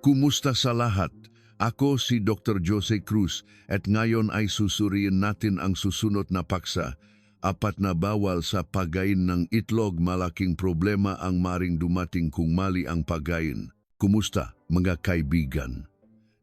Kumusta sa lahat? Ako si Dr. Jose Cruz at ngayon ay susuriin natin ang susunod na paksa. Apat na bawal sa pagkain ng itlog malaking problema ang maring dumating kung mali ang pagkain. Kumusta mga kaibigan?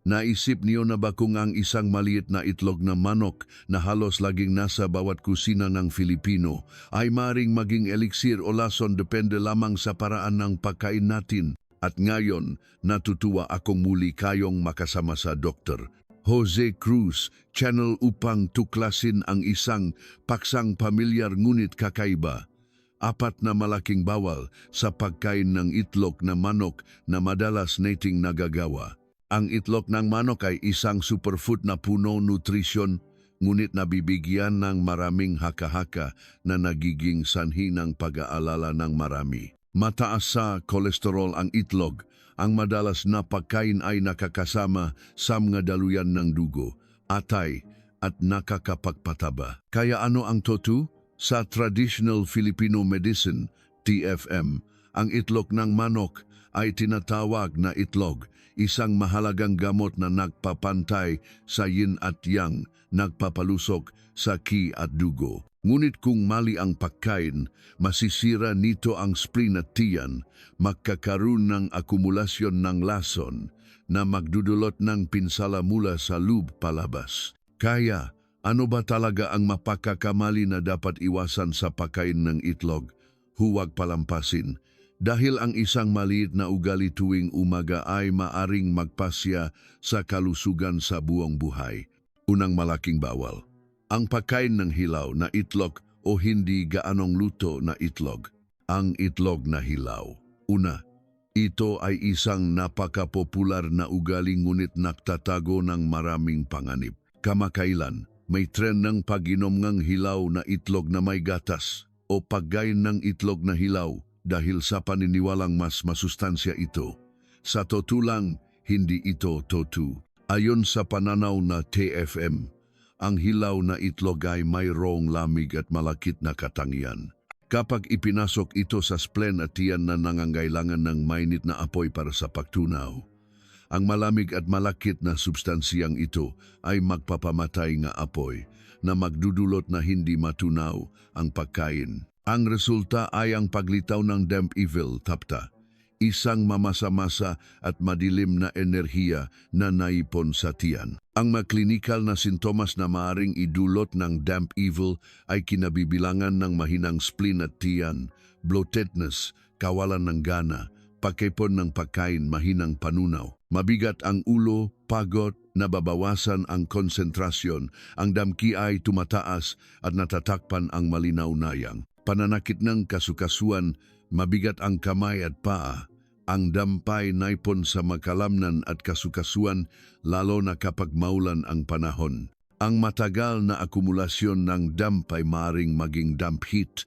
Naisip niyo na ba kung ang isang maliit na itlog na manok na halos laging nasa bawat kusina ng Filipino ay maring maging eliksir o lason depende lamang sa paraan ng pagkain natin? At ngayon, natutuwa akong muli kayong makasama sa Dr. Jose Cruz, channel upang tuklasin ang isang paksang pamilyar ngunit kakaiba. Apat na malaking bawal sa pagkain ng itlog na manok na madalas nating nagagawa. Ang itlog ng manok ay isang superfood na puno nutrisyon ngunit nabibigyan ng maraming haka-haka na nagiging sanhi ng pag-aalala ng marami. Mataas sa kolesterol ang itlog. Ang madalas na pagkain ay nakakasama sa mga daluyan ng dugo, atay at nakakapagpataba. Kaya ano ang totu? Sa traditional Filipino medicine, TFM, ang itlog ng manok ay tinatawag na itlog, isang mahalagang gamot na nagpapantay sa yin at yang, nagpapalusok sa ki at dugo. Ngunit kung mali ang pagkain, masisira nito ang spleen at tiyan, magkakaroon ng akumulasyon ng lason na magdudulot ng pinsala mula sa loob palabas. Kaya, ano ba talaga ang mapakakamali na dapat iwasan sa pagkain ng itlog? Huwag palampasin. Dahil ang isang maliit na ugali tuwing umaga ay maaring magpasya sa kalusugan sa buong buhay. Unang malaking bawal. Ang pagkain ng hilaw na itlog o hindi gaanong luto na itlog. Ang itlog na hilaw. Una, ito ay isang napakapopular na ugali ngunit nagtatago ng maraming panganib. Kamakailan, may trend ng pag-inom ng hilaw na itlog na may gatas o paggain ng itlog na hilaw dahil sa paniniwalang mas masustansya ito. Sa totulang, hindi ito totu. Ayon sa pananaw na TFM, ang hilaw na itlog ay mayroong lamig at malakit na katangian. Kapag ipinasok ito sa spleen at tiyan na nangangailangan ng mainit na apoy para sa pagtunaw, ang malamig at malakit na substansiyang ito ay magpapamatay nga apoy na magdudulot na hindi matunaw ang pagkain. Ang resulta ay ang paglitaw ng damp evil tapta, isang mamasa-masa at madilim na enerhiya na naipon sa tiyan. Ang mga klinikal na sintomas na maaring idulot ng damp evil ay kinabibilangan ng mahinang spleen at tiyan, bloatedness, kawalan ng gana, pagkipon ng pagkain, mahinang panunaw. Mabigat ang ulo, pagod, nababawasan ang konsentrasyon, ang damki ay tumataas at natatakpan ang malinaw nayang. Pananakit ng kasukasuan, mabigat ang kamay at paa, ang dampay naipon sa makalamnan at kasukasuan lalo na kapag maulan ang panahon. Ang matagal na akumulasyon ng dampay maring maging damp heat,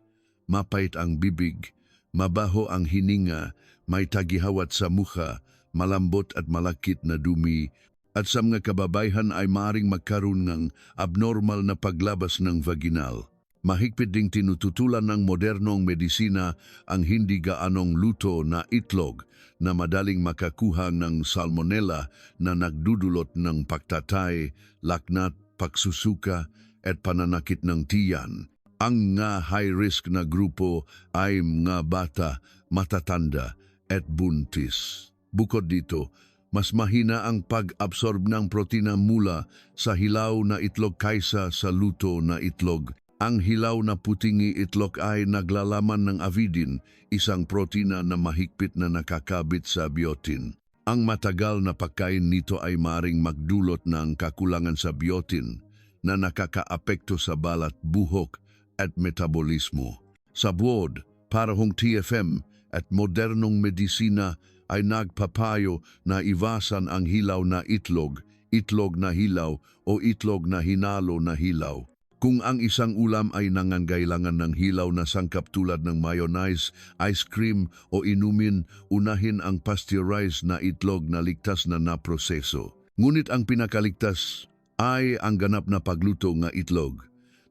mapait ang bibig, mabaho ang hininga, may tagihawat sa mukha, malambot at malakit na dumi, at sa mga kababayhan ay maring magkaroon ng abnormal na paglabas ng vaginal. Mahigpit ding tinututulan ng modernong medisina ang hindi gaanong luto na itlog na madaling makakuha ng salmonella na nagdudulot ng pagtatay, laknat, pagsusuka at pananakit ng tiyan. Ang nga high-risk na grupo ay mga bata, matatanda at buntis. Bukod dito, mas mahina ang pag-absorb ng protina mula sa hilaw na itlog kaysa sa luto na itlog ang hilaw na putingi itlog ay naglalaman ng avidin, isang protina na mahigpit na nakakabit sa biotin. Ang matagal na pagkain nito ay maring magdulot ng kakulangan sa biotin na nakakaapekto sa balat, buhok at metabolismo. Sa buod, parahong TFM at modernong medisina ay nagpapayo na iwasan ang hilaw na itlog, itlog na hilaw o itlog na hinalo na hilaw. Kung ang isang ulam ay nangangailangan ng hilaw na sangkap tulad ng mayonnaise, ice cream o inumin, unahin ang pasteurized na itlog na ligtas na naproseso. Ngunit ang pinakaligtas ay ang ganap na pagluto ng itlog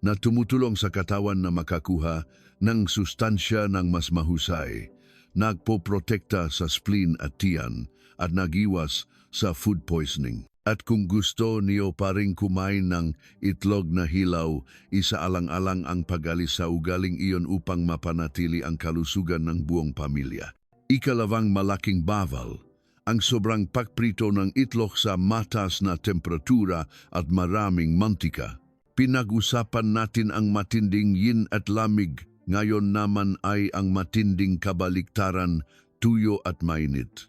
na tumutulong sa katawan na makakuha ng sustansya ng mas mahusay, nagpoprotekta sa spleen at tiyan at nagiwas sa food poisoning. At kung gusto niyo pa rin kumain ng itlog na hilaw, isaalang-alang ang pag-alis sa ugaling iyon upang mapanatili ang kalusugan ng buong pamilya. Ikalawang malaking bawal, ang sobrang pagprito ng itlog sa matas na temperatura at maraming mantika. Pinag-usapan natin ang matinding yin at lamig, ngayon naman ay ang matinding kabaliktaran, tuyo at mainit.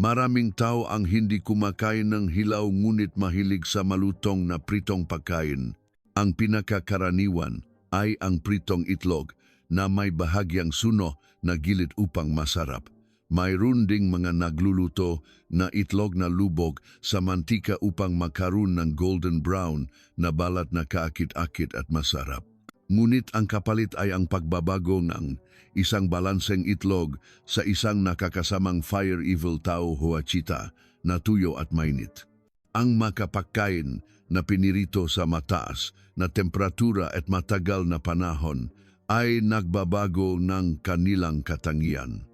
Maraming tao ang hindi kumakain ng hilaw ngunit mahilig sa malutong na pritong pagkain. Ang pinakakaraniwan ay ang pritong itlog na may bahagyang suno na gilid upang masarap. Mayroon ding mga nagluluto na itlog na lubog sa mantika upang makaroon ng golden brown na balat na kaakit-akit at masarap. Ngunit ang kapalit ay ang pagbabago ng isang balanseng itlog sa isang nakakasamang fire evil tao huachita na tuyo at mainit. Ang makapagkain na pinirito sa mataas na temperatura at matagal na panahon ay nagbabago ng kanilang katangian.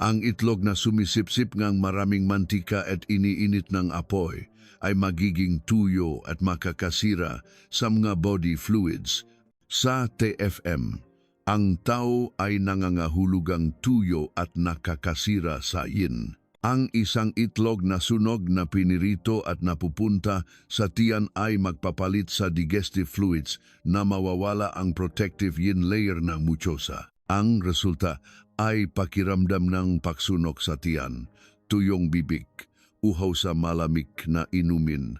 Ang itlog na sumisipsip ng maraming mantika at iniinit ng apoy ay magiging tuyo at makakasira sa mga body fluids sa TFM, ang tao ay nangangahulugang tuyo at nakakasira sa yin. Ang isang itlog na sunog na pinirito at napupunta sa tiyan ay magpapalit sa digestive fluids na mawawala ang protective yin layer ng mucosa. Ang resulta ay pakiramdam ng pagsunok sa tiyan, tuyong bibig, uhaw sa malamig na inumin,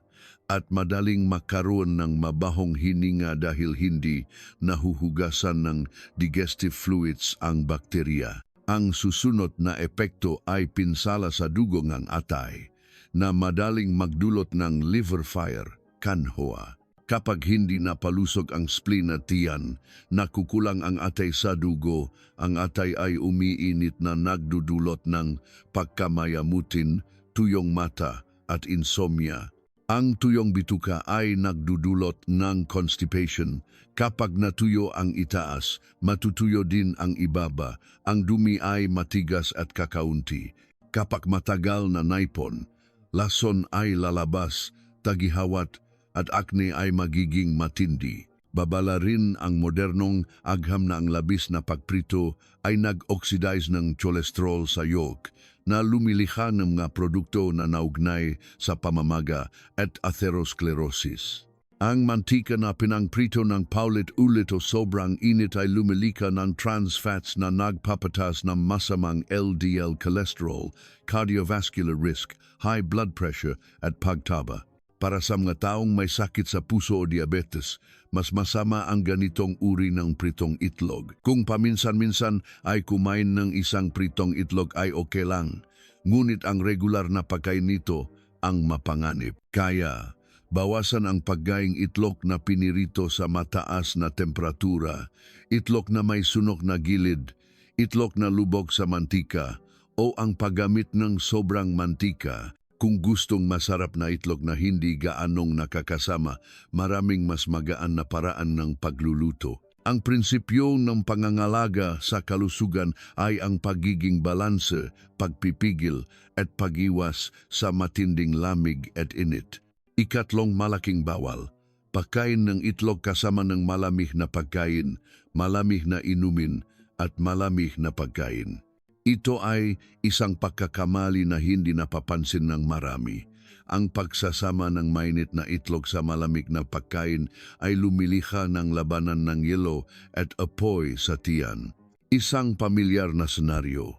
at madaling makaroon ng mabahong hininga dahil hindi nahuhugasan ng digestive fluids ang bakterya. Ang susunod na epekto ay pinsala sa dugo ng atay na madaling magdulot ng liver fire, kanhoa. Kapag hindi napalusog ang spleen at tiyan, nakukulang ang atay sa dugo, ang atay ay umiinit na nagdudulot ng pagkamayamutin, tuyong mata at insomnia. Ang tuyong bituka ay nagdudulot ng constipation. Kapag natuyo ang itaas, matutuyo din ang ibaba. Ang dumi ay matigas at kakaunti. Kapag matagal na naipon, lason ay lalabas, tagihawat at acne ay magiging matindi. Babala rin ang modernong agham na ang labis na pagprito ay nag-oxidize ng cholesterol sa yolk na lumilikha ng mga produkto na naugnay sa pamamaga at atherosclerosis. Ang mantika na pinangprito ng paulit-ulit o sobrang init ay lumilika ng trans fats na nagpapatas ng masamang LDL cholesterol, cardiovascular risk, high blood pressure at pagtaba. Para sa mga taong may sakit sa puso o diabetes, mas masama ang ganitong uri ng pritong itlog. Kung paminsan-minsan ay kumain ng isang pritong itlog ay okay lang, ngunit ang regular na pagkain nito ang mapanganib. Kaya, bawasan ang paggaing itlog na pinirito sa mataas na temperatura, itlog na may sunok na gilid, itlog na lubog sa mantika, o ang paggamit ng sobrang mantika kung gustong masarap na itlog na hindi gaanong nakakasama, maraming mas magaan na paraan ng pagluluto. Ang prinsipyo ng pangangalaga sa kalusugan ay ang pagiging balanse, pagpipigil at pagiwas sa matinding lamig at init. Ikatlong malaking bawal, pagkain ng itlog kasama ng malamig na pagkain, malamig na inumin at malamig na pagkain. Ito ay isang pagkakamali na hindi napapansin ng marami. Ang pagsasama ng mainit na itlog sa malamig na pagkain ay lumilikha ng labanan ng yelo at apoy sa tiyan. Isang pamilyar na senaryo.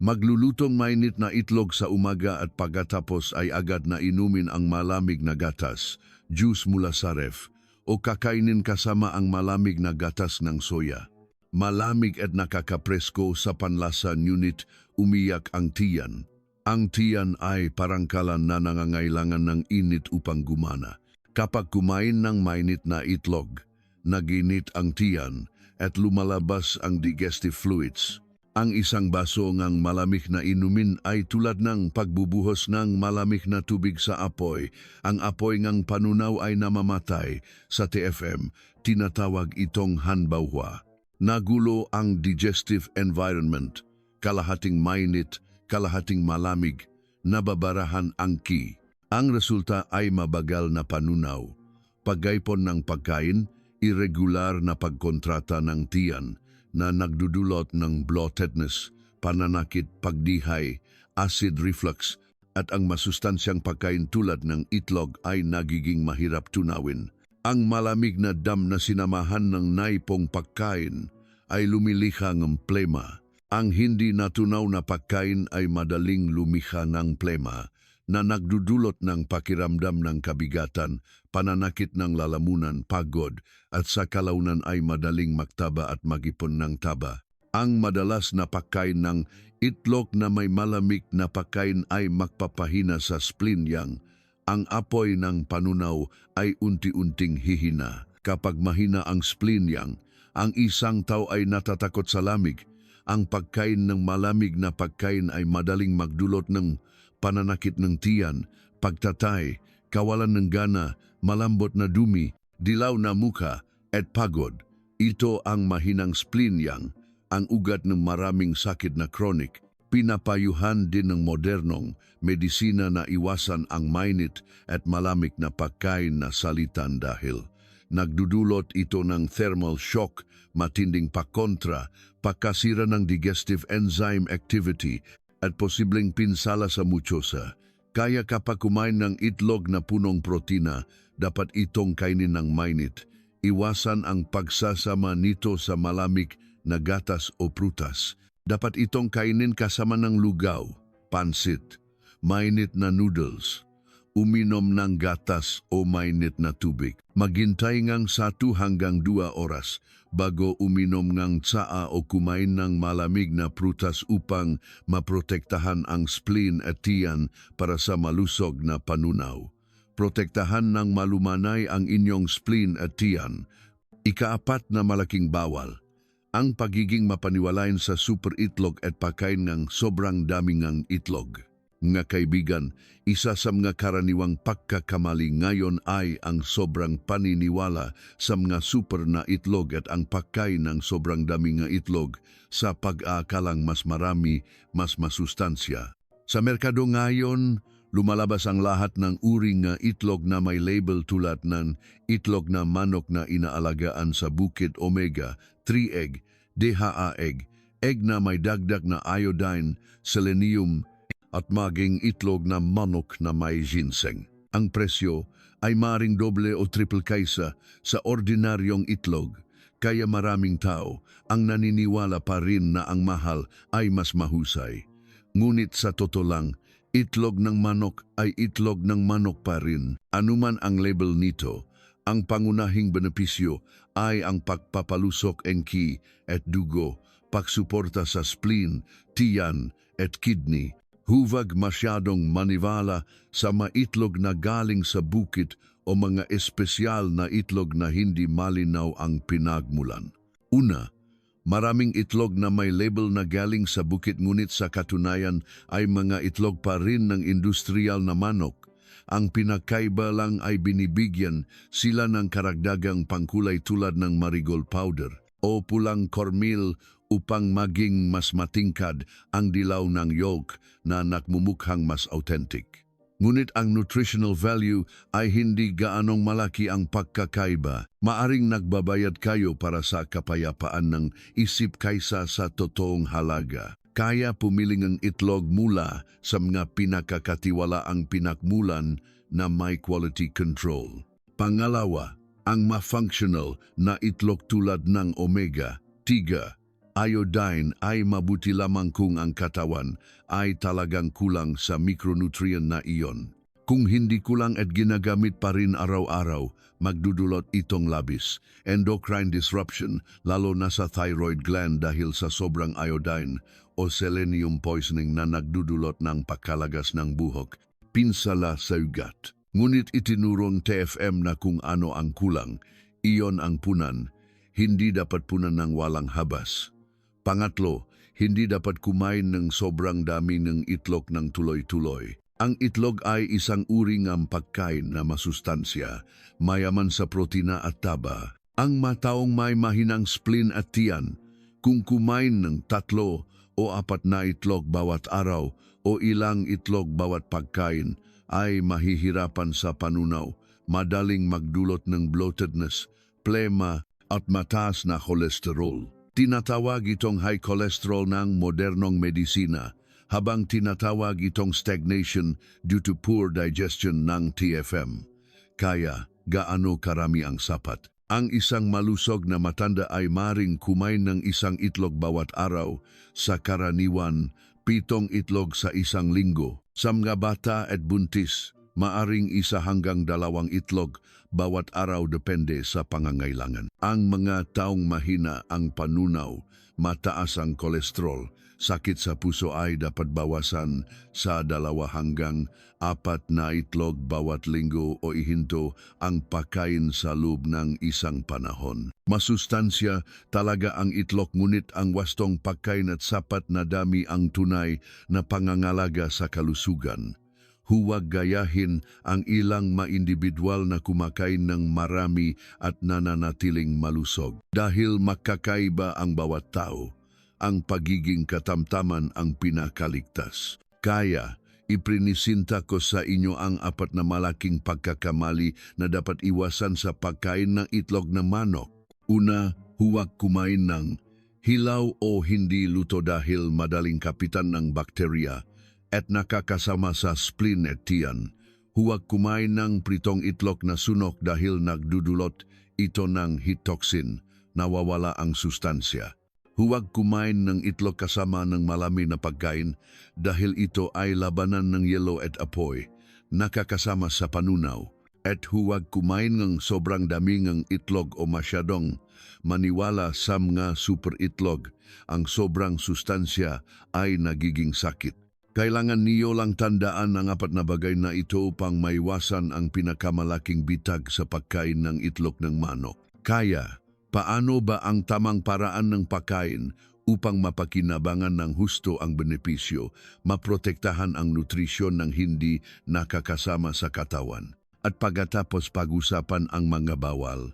Maglulutong mainit na itlog sa umaga at pagkatapos ay agad na inumin ang malamig na gatas, juice mula sa ref, o kakainin kasama ang malamig na gatas ng soya. Malamig at nakakapresko sa panlasa ngunit umiyak ang tiyan. Ang tiyan ay parangkalan na nangangailangan ng init upang gumana. Kapag kumain ng mainit na itlog, naginit ang tiyan at lumalabas ang digestive fluids. Ang isang baso ng malamig na inumin ay tulad ng pagbubuhos ng malamig na tubig sa apoy. Ang apoy ng panunaw ay namamatay. Sa TFM, tinatawag itong hanbawha. Nagulo ang digestive environment, kalahating mainit, kalahating malamig, nababarahan ang ki. Ang resulta ay mabagal na panunaw, paggaipon ng pagkain, irregular na pagkontrata ng tiyan na nagdudulot ng bloatedness, pananakit, pagdihay, acid reflux, at ang masustansyang pagkain tulad ng itlog ay nagiging mahirap tunawin. Ang malamig na dam na sinamahan ng naipong pagkain ay lumiliha ng plema. Ang hindi natunaw na pagkain ay madaling lumiha ng plema na nagdudulot ng pakiramdam ng kabigatan, pananakit ng lalamunan, pagod, at sa kalaunan ay madaling magtaba at magipon ng taba. Ang madalas na pagkain ng itlog na may malamig na pagkain ay magpapahina sa spleen yang. Ang apoy ng panunaw ay unti-unting hihina. Kapag mahina ang spleen yang, ang isang tao ay natatakot sa lamig. Ang pagkain ng malamig na pagkain ay madaling magdulot ng pananakit ng tiyan, pagtatay, kawalan ng gana, malambot na dumi, dilaw na muka, at pagod. Ito ang mahinang spleen yang, ang ugat ng maraming sakit na chronic. Pinapayuhan din ng modernong medisina na iwasan ang mainit at malamig na pagkain na salitan dahil nagdudulot ito ng thermal shock, matinding pakontra, pagkasira ng digestive enzyme activity at posibleng pinsala sa mucosa. Kaya kapag kumain ng itlog na punong protina, dapat itong kainin ng mainit. Iwasan ang pagsasama nito sa malamig na gatas o prutas. Dapat itong kainin kasama ng lugaw, pansit, mainit na noodles, uminom ng gatas o mainit na tubig. Maghintay ngang 1 hanggang 2 oras bago uminom ng tsaa o kumain ng malamig na prutas upang maprotektahan ang spleen at tiyan para sa malusog na panunaw. Protektahan ng malumanay ang inyong spleen at tiyan. Ikaapat na malaking bawal – ang pagiging mapaniwalain sa super itlog at pagkain ng sobrang dami ng itlog. Nga kaibigan, isa sa mga karaniwang pagkakamali ngayon ay ang sobrang paniniwala sa mga super na itlog at ang pagkain ng sobrang dami ng itlog sa pag-aakalang mas marami, mas masustansya. Sa merkado ngayon, lumalabas ang lahat ng uri nga itlog na may label tulad ng itlog na manok na inaalagaan sa bukid omega, 3 egg, DHA egg, egg na may dagdag na iodine, selenium, at maging itlog na manok na may ginseng. Ang presyo ay maring doble o triple kaysa sa ordinaryong itlog, kaya maraming tao ang naniniwala pa rin na ang mahal ay mas mahusay. Ngunit sa totoo lang, itlog ng manok ay itlog ng manok pa rin. Anuman ang label nito, ang pangunahing benepisyo ay ang pagpapalusok ng ki at dugo, pagsuporta sa spleen, tiyan at kidney. Huwag masyadong maniwala sa maitlog na galing sa bukit o mga espesyal na itlog na hindi malinaw ang pinagmulan. Una, maraming itlog na may label na galing sa bukit ngunit sa katunayan ay mga itlog pa rin ng industrial na manok ang pinakaiba lang ay binibigyan sila ng karagdagang pangkulay tulad ng marigold powder o pulang cornmeal upang maging mas matingkad ang dilaw ng yolk na nakmumukhang mas authentic. Ngunit ang nutritional value ay hindi gaanong malaki ang pagkakaiba. Maaring nagbabayad kayo para sa kapayapaan ng isip kaysa sa totoong halaga kaya pumiling ang itlog mula sa mga pinakakatiwalaang pinakmulan na may quality control. Pangalawa, ang ma-functional na itlog tulad ng omega, tiga, iodine ay mabuti lamang kung ang katawan ay talagang kulang sa micronutrient na iyon. Kung hindi kulang at ginagamit pa rin araw-araw, magdudulot itong labis. Endocrine disruption, lalo na sa thyroid gland dahil sa sobrang iodine o selenium poisoning na nagdudulot ng pagkalagas ng buhok, pinsala sa ugat. Ngunit itinurong TFM na kung ano ang kulang, iyon ang punan, hindi dapat punan ng walang habas. Pangatlo, hindi dapat kumain ng sobrang dami ng itlog ng tuloy-tuloy. Ang itlog ay isang uri ng pagkain na masustansya, mayaman sa protina at taba. Ang mataong may mahinang spleen at tiyan, kung kumain ng tatlo o apat na itlog bawat araw, o ilang itlog bawat pagkain ay mahihirapan sa panunaw, madaling magdulot ng bloatedness, plema at mataas na kolesterol. Tinatawag itong high cholesterol ng modernong medisina, habang tinatawag itong stagnation due to poor digestion ng TFM. Kaya, gaano karami ang sapat? Ang isang malusog na matanda ay maring kumain ng isang itlog bawat araw, sa karaniwan, pitong itlog sa isang linggo. Sa mga bata at buntis, maaring isa hanggang dalawang itlog bawat araw depende sa pangangailangan. Ang mga taong mahina ang panunaw, mataas ang kolesterol, sakit sa puso ay dapat bawasan sa dalawa hanggang apat na itlog bawat linggo o ihinto ang pagkain sa loob ng isang panahon. Masustansya talaga ang itlog ngunit ang wastong pagkain at sapat na dami ang tunay na pangangalaga sa kalusugan. Huwag gayahin ang ilang ma-individual na kumakain ng marami at nananatiling malusog. Dahil makakaiba ang bawat tao, ang pagiging katamtaman ang pinakaligtas. Kaya, iprinisinta ko sa inyo ang apat na malaking pagkakamali na dapat iwasan sa pagkain ng itlog ng manok. Una, huwag kumain ng hilaw o hindi luto dahil madaling kapitan ng bakterya at nakakasama sa spleen at tiyan. Huwag kumain ng pritong itlog na sunok dahil nagdudulot ito ng heat toxin, nawawala ang sustansya. Huwag kumain ng itlog kasama ng malami na pagkain dahil ito ay labanan ng yelo at apoy, nakakasama sa panunaw. At huwag kumain ng sobrang dami ng itlog o masyadong maniwala sa mga super itlog. Ang sobrang sustansya ay nagiging sakit. Kailangan niyo lang tandaan ang apat na bagay na ito upang maiwasan ang pinakamalaking bitag sa pagkain ng itlog ng manok. Kaya, paano ba ang tamang paraan ng pagkain upang mapakinabangan ng husto ang benepisyo, maprotektahan ang nutrisyon ng hindi nakakasama sa katawan? At pagkatapos pag-usapan ang mga bawal,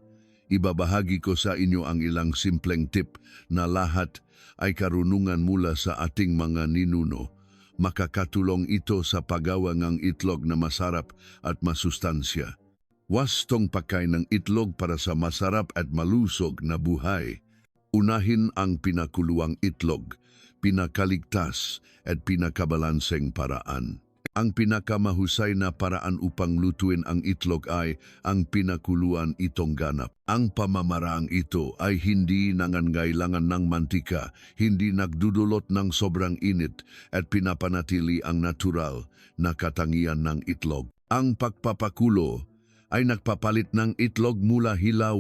ibabahagi ko sa inyo ang ilang simpleng tip na lahat ay karunungan mula sa ating mga ninuno makakatulong ito sa paggawa ng itlog na masarap at masustansya. Wastong pagkain ng itlog para sa masarap at malusog na buhay. Unahin ang pinakuluang itlog, pinakaligtas at pinakabalanseng paraan. Ang pinakamahusay na paraan upang lutuin ang itlog ay ang pinakuluan itong ganap. Ang pamamaraang ito ay hindi nangangailangan ng mantika, hindi nagdudulot ng sobrang init at pinapanatili ang natural na katangian ng itlog. Ang pagpapakulo ay nagpapalit ng itlog mula hilaw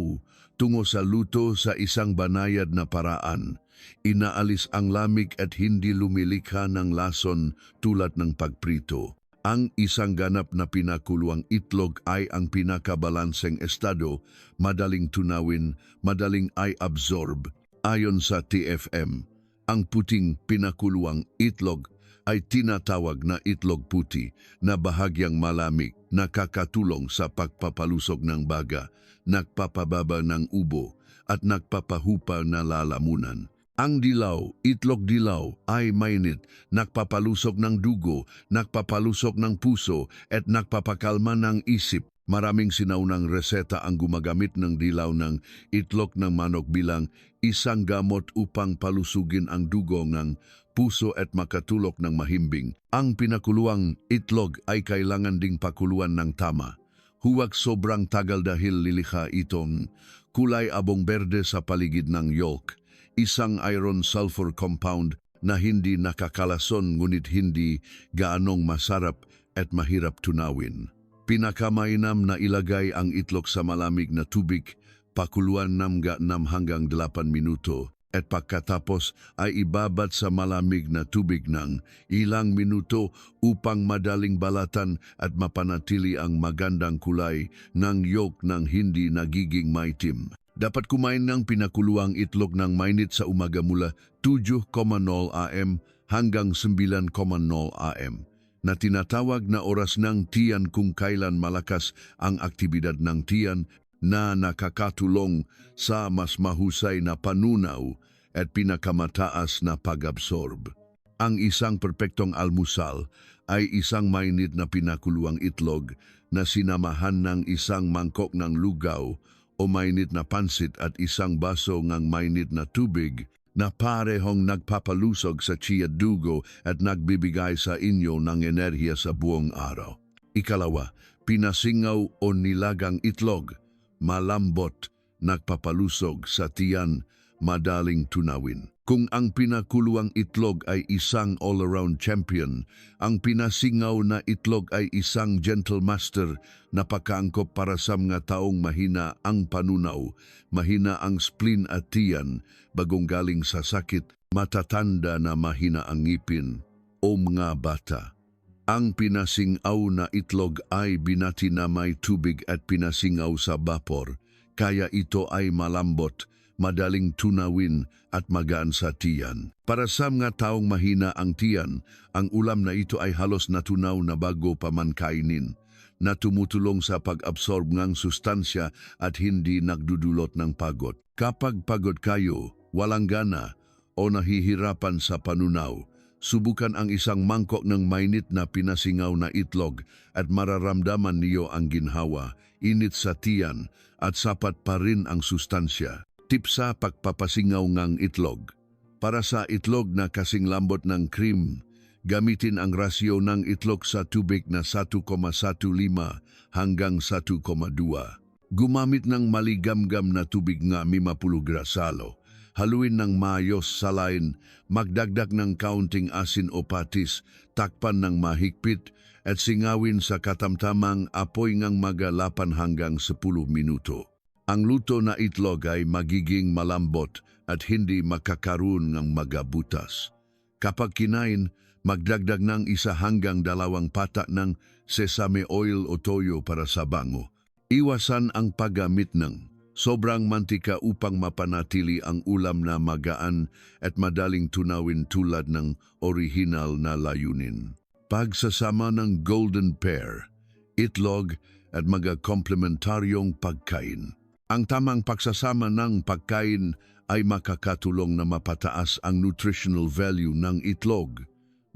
tungo sa luto sa isang banayad na paraan. Inaalis ang lamig at hindi lumilikha ng lason tulad ng pagprito. Ang isang ganap na pinakuluang itlog ay ang pinakabalanseng estado, madaling tunawin, madaling ay absorb. Ayon sa TFM, ang puting pinakuluang itlog ay tinatawag na itlog puti na bahagyang malamig, nakakatulong sa pagpapalusog ng baga, nagpapababa ng ubo, at nagpapahupa na lalamunan. Ang dilaw, itlog dilaw, ay mainit, nagpapalusok ng dugo, nagpapalusok ng puso, at nagpapakalma ng isip. Maraming sinaunang reseta ang gumagamit ng dilaw ng itlog ng manok bilang isang gamot upang palusugin ang dugo ng puso at makatulok ng mahimbing. Ang pinakuluang itlog ay kailangan ding pakuluan ng tama. Huwag sobrang tagal dahil lilikha itong kulay abong berde sa paligid ng yolk isang iron sulfur compound na hindi nakakalason ngunit hindi gaanong masarap at mahirap tunawin. Pinakamainam na ilagay ang itlog sa malamig na tubig, pakuluan nam ga nam hanggang 8 minuto at pagkatapos ay ibabat sa malamig na tubig ng ilang minuto upang madaling balatan at mapanatili ang magandang kulay ng yolk ng hindi nagiging maitim. Dapat kumain ng pinakuluang itlog ng mainit sa umaga mula 7.0 am hanggang 9.0 am na tinatawag na oras ng tiyan kung kailan malakas ang aktibidad ng tiyan na nakakatulong sa mas mahusay na panunaw at pinakamataas na pag-absorb. Ang isang perpektong almusal ay isang mainit na pinakuluang itlog na sinamahan ng isang mangkok ng lugaw o mainit na pansit at isang baso ng mainit na tubig na parehong nagpapalusog sa chia dugo at nagbibigay sa inyo ng enerhiya sa buong araw. Ikalawa, pinasingaw o nilagang itlog, malambot, nagpapalusog sa tiyan, madaling tunawin. Kung ang pinakuluang itlog ay isang all-around champion, ang pinasingaw na itlog ay isang gentle master na pakaangkop para sa mga taong mahina ang panunaw, mahina ang spleen at tiyan, bagong galing sa sakit, matatanda na mahina ang ngipin, o mga bata. Ang pinasingaw na itlog ay binati na may tubig at pinasingaw sa bapor, kaya ito ay malambot, madaling tunawin at magaan sa tiyan. Para sa mga taong mahina ang tiyan, ang ulam na ito ay halos natunaw na bago pa man kainin na tumutulong sa pag-absorb ng sustansya at hindi nagdudulot ng pagod. Kapag pagod kayo, walang gana o nahihirapan sa panunaw, subukan ang isang mangkok ng mainit na pinasingaw na itlog at mararamdaman niyo ang ginhawa, init sa tiyan at sapat pa rin ang sustansya. Tip sa pagpapasingaw ng itlog. Para sa itlog na kasing lambot ng cream, gamitin ang rasyo ng itlog sa tubig na 1,15 hanggang 1,2. Gumamit ng maligamgam na tubig nga 50 grasalo. Haluin ng mayos salain, magdagdag ng kaunting asin o patis, takpan ng mahigpit, at singawin sa katamtamang apoy ngang magalapan hanggang 10 minuto. Ang luto na itlog ay magiging malambot at hindi makakaroon ng magabutas. Kapag kinain, magdagdag ng isa hanggang dalawang patak ng sesame oil o toyo para sa bango. Iwasan ang paggamit ng sobrang mantika upang mapanatili ang ulam na magaan at madaling tunawin tulad ng original na layunin. Pagsasama ng golden pear, itlog at mga komplementaryong pagkain. Ang tamang pagsasama ng pagkain ay makakatulong na mapataas ang nutritional value ng itlog.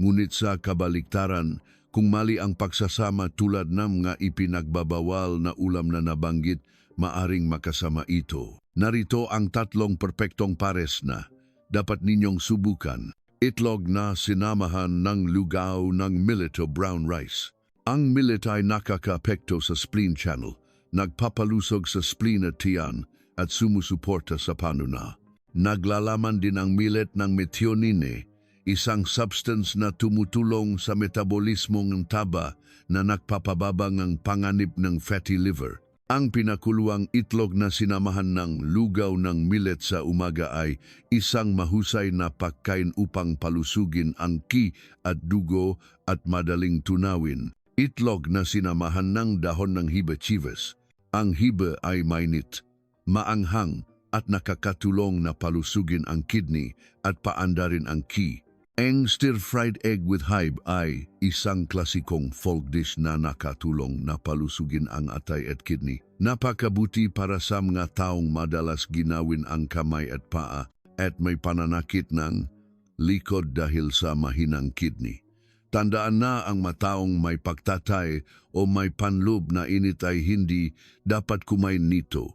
Ngunit sa kabaliktaran, kung mali ang pagsasama tulad ng mga ipinagbabawal na ulam na nabanggit, maaring makasama ito. Narito ang tatlong perpektong pares na dapat ninyong subukan. Itlog na sinamahan ng lugaw ng millet o brown rice. Ang millet ay nakakapekto sa spleen channel nagpapalusog sa spleen at tiyan at sumusuporta sa panuna. Naglalaman din ang millet ng methionine, isang substance na tumutulong sa metabolismo ng taba na nagpapababa ng panganib ng fatty liver. Ang pinakuluang itlog na sinamahan ng lugaw ng millet sa umaga ay isang mahusay na pagkain upang palusugin ang ki at dugo at madaling tunawin. Itlog na sinamahan ng dahon ng hiba chivas ang hiba ay mainit, maanghang at nakakatulong na palusugin ang kidney at paandarin ang ki. Ang stir-fried egg with hibe ay isang klasikong folk dish na nakatulong na palusugin ang atay at kidney. Napakabuti para sa mga taong madalas ginawin ang kamay at paa at may pananakit ng likod dahil sa mahinang kidney. Tandaan na ang mataong may pagtatay o may panloob na init ay hindi dapat kumain nito.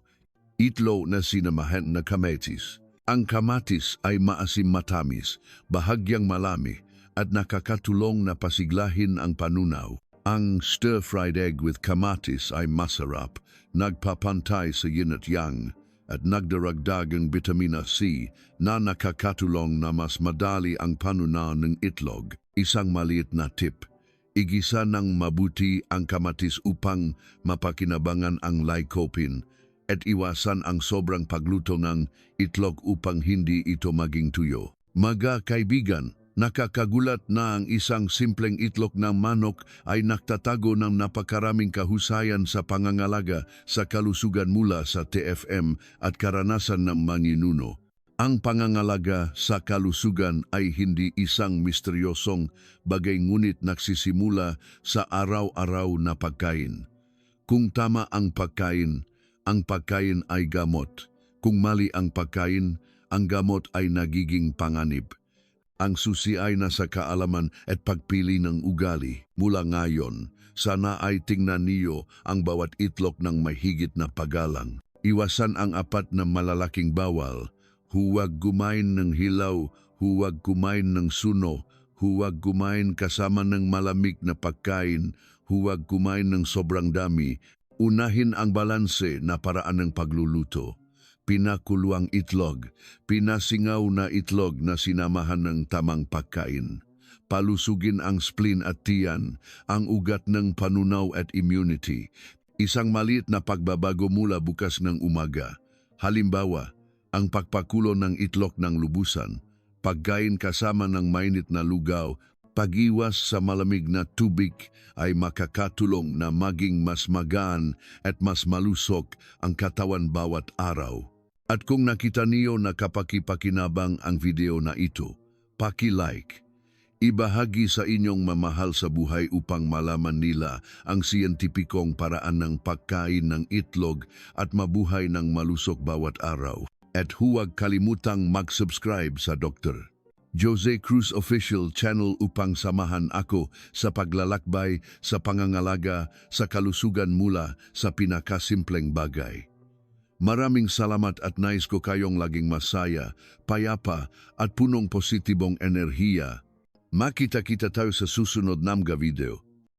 Itlo na sinamahan na kamatis. Ang kamatis ay maasim matamis, bahagyang malami at nakakatulong na pasiglahin ang panunaw. Ang stir-fried egg with kamatis ay masarap, nagpapantay sa yin at yang at nagdaragdag ang vitamina C na nakakatulong na mas madali ang panunaw ng itlog. Isang maliit na tip, igisa ng mabuti ang kamatis upang mapakinabangan ang lycopene at iwasan ang sobrang pagluto ng itlog upang hindi ito maging tuyo. Mga kaibigan, Nakakagulat na ang isang simpleng itlog ng manok ay naktatago ng napakaraming kahusayan sa pangangalaga sa kalusugan mula sa TFM at karanasan ng manginuno. Ang pangangalaga sa kalusugan ay hindi isang misteryosong bagay ngunit nagsisimula sa araw-araw na pagkain. Kung tama ang pagkain, ang pagkain ay gamot. Kung mali ang pagkain, ang gamot ay nagiging panganib. Ang susi ay nasa kaalaman at pagpili ng ugali. Mula ngayon, sana ay tingnan niyo ang bawat itlog ng may higit na pagalang. Iwasan ang apat na malalaking bawal. Huwag kumain ng hilaw, huwag kumain ng suno, huwag kumain kasama ng malamig na pagkain, huwag kumain ng sobrang dami. Unahin ang balanse na paraan ng pagluluto pinakuluang itlog, pinasingaw na itlog na sinamahan ng tamang pagkain. Palusugin ang spleen at tiyan, ang ugat ng panunaw at immunity. Isang maliit na pagbabago mula bukas ng umaga. Halimbawa, ang pagpakulo ng itlog ng lubusan, pagkain kasama ng mainit na lugaw, pag-iwas sa malamig na tubig ay makakatulong na maging mas magaan at mas malusog ang katawan bawat araw. At kung nakita niyo na kapakipakinabang ang video na ito, paki-like. Ibahagi sa inyong mamahal sa buhay upang malaman nila ang siyentipikong paraan ng pagkain ng itlog at mabuhay ng malusog bawat araw. At huwag kalimutang mag-subscribe sa Dr. Jose Cruz Official Channel upang samahan ako sa paglalakbay sa pangangalaga sa kalusugan mula sa pinakasimpleng bagay. Maraming salamat at nais ko kayong laging masaya, payapa at punong positibong enerhiya. Makita-kita tayo sa susunod namga video.